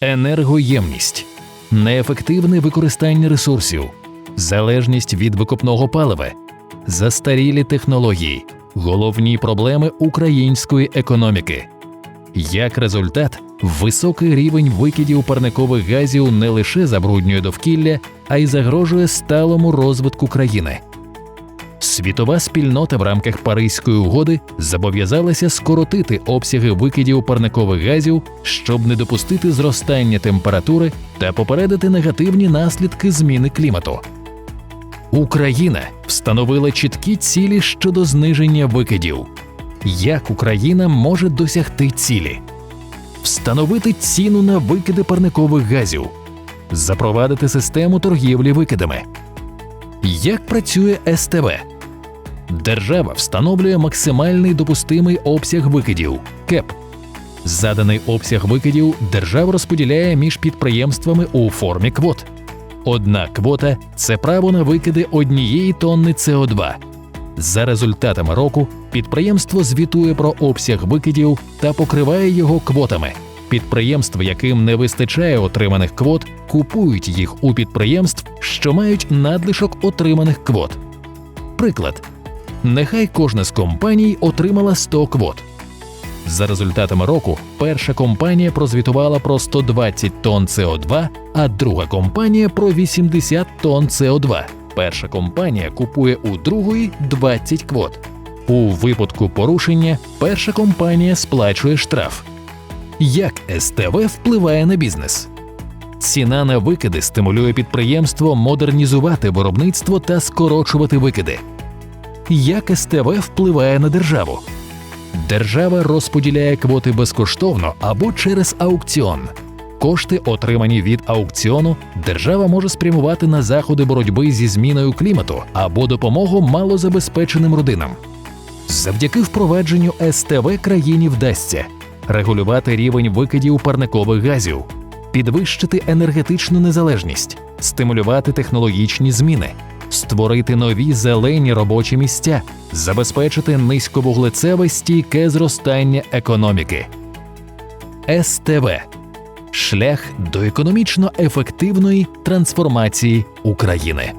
енергоємність, неефективне використання ресурсів, залежність від викопного палива, застарілі технології, головні проблеми української економіки. Як результат, високий рівень викидів парникових газів не лише забруднює довкілля, а й загрожує сталому розвитку країни. Світова спільнота в рамках Паризької угоди зобов'язалася скоротити обсяги викидів парникових газів, щоб не допустити зростання температури та попередити негативні наслідки зміни клімату. Україна встановила чіткі цілі щодо зниження викидів. Як Україна може досягти цілі? Встановити ціну на викиди парникових газів, запровадити систему торгівлі викидами. Як працює СТВ? Держава встановлює максимальний допустимий обсяг викидів КЕП. Заданий обсяг викидів держава розподіляє між підприємствами у формі квот. Одна квота це право на викиди однієї тонни СО2. За результатами року підприємство звітує про обсяг викидів та покриває його квотами. Підприємства, яким не вистачає отриманих квот, купують їх у підприємств, що мають надлишок отриманих квот. Приклад: нехай кожна з компаній отримала 100 квот. За результатами року перша компанія прозвітувала про 120 тонн СО2, а друга компанія про 80 тонн СО2. Перша компанія купує у другої 20 квот. У випадку порушення перша компанія сплачує штраф. Як СТВ впливає на бізнес? Ціна на викиди стимулює підприємство модернізувати виробництво та скорочувати викиди. Як СТВ впливає на державу? Держава розподіляє квоти безкоштовно або через аукціон. Кошти, отримані від аукціону, держава може спрямувати на заходи боротьби зі зміною клімату або допомогу малозабезпеченим родинам. Завдяки впровадженню СТВ країні вдасться регулювати рівень викидів парникових газів, підвищити енергетичну незалежність, стимулювати технологічні зміни, створити нові зелені робочі місця, забезпечити низьковуглецеве стійке зростання економіки. СТВ шлях до економічно ефективної трансформації України.